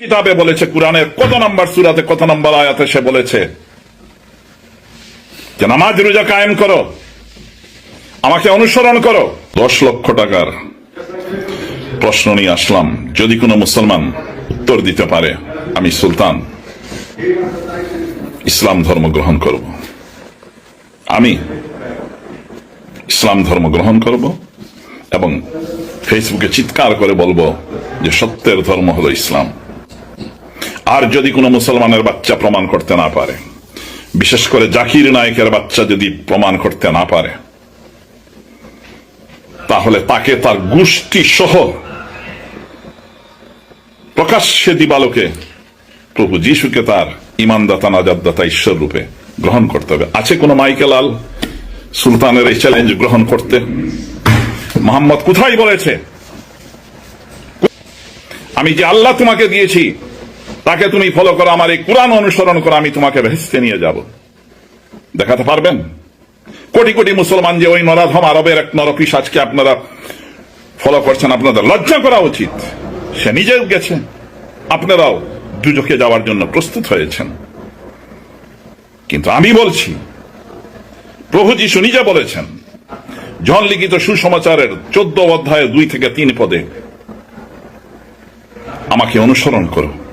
কিতাবে বলেছে কোরআনের কত নম্বর সুরাতে কত নম্বর আয়াতে সে বলেছে? যে নামাজ রোজা কায়েম করো, আমাকে অনুসরণ করো। দশ লক্ষ টাকার প্রশ্ন নিয়ে আসলাম, যদি কোনো মুসলমান উত্তর দিতে পারে, আমি সুলতান, ইসলাম ধর্ম গ্রহণ করব। আমি ইসলাম ধর্ম গ্রহণ করব এবং ফেসবুকে চিৎকার করে বলব যে সত্যের ধর্ম হলো ইসলাম। আর যদি কোনো মুসলমানের বাচ্চা প্রমাণ করতে না পারে, বিশেষ করে জাকির নায়কের বাচ্চা যদি প্রমাণ করতে না পারে, তাহলে তাকে তার গোষ্ঠী সহ প্রকাশ্যে দিবালোকে প্রভু যিশুকে তার ইমানদাতা নাজাদদাতা ঈশ্বর রূপে গ্রহণ করতে হবে। আছে কোনো মাইকেল আল সুলতানের এই চ্যালেঞ্জ গ্রহণ করতে? মোহাম্মদ কোথায় বলেছে? আমি যে আল্লাহ তোমাকে দিয়েছি তাকে তুমি ফলো করো, আমার এই কোরআন অনুসরণ করো, আমি তোমাকে ভেস্তে নিয়ে যাব। দেখাতে পারবেন? কোটি কোটি মুসলমান যে ওই নরাধম আরবের এক নরপিসাজকে আপনারা ফলো করছেন, আপনাদের লজ্জা করা উচিত। সে নিজেও গেছে। আপনারাও দুজকে যাওয়ার জন্য প্রস্তুত হয়েছেন। কিন্তু আমি বলছি, প্রভু যিশু নিজে বলেছেন, জন লিখিত সুসমাচারের চোদ্দ অধ্যায়ে দুই থেকে তিন পদে আমাকে অনুসরণ করো।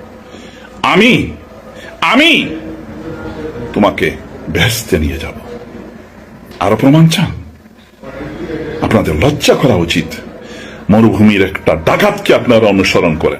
আমি আমি তোমাকে ভেস্তে নিয়ে যাব। আরও প্রমাণ চান? আপনাদের লজ্জা করা উচিত। মরুভূমির একটা ডাকাতকে আপনারা অনুসরণ করেন।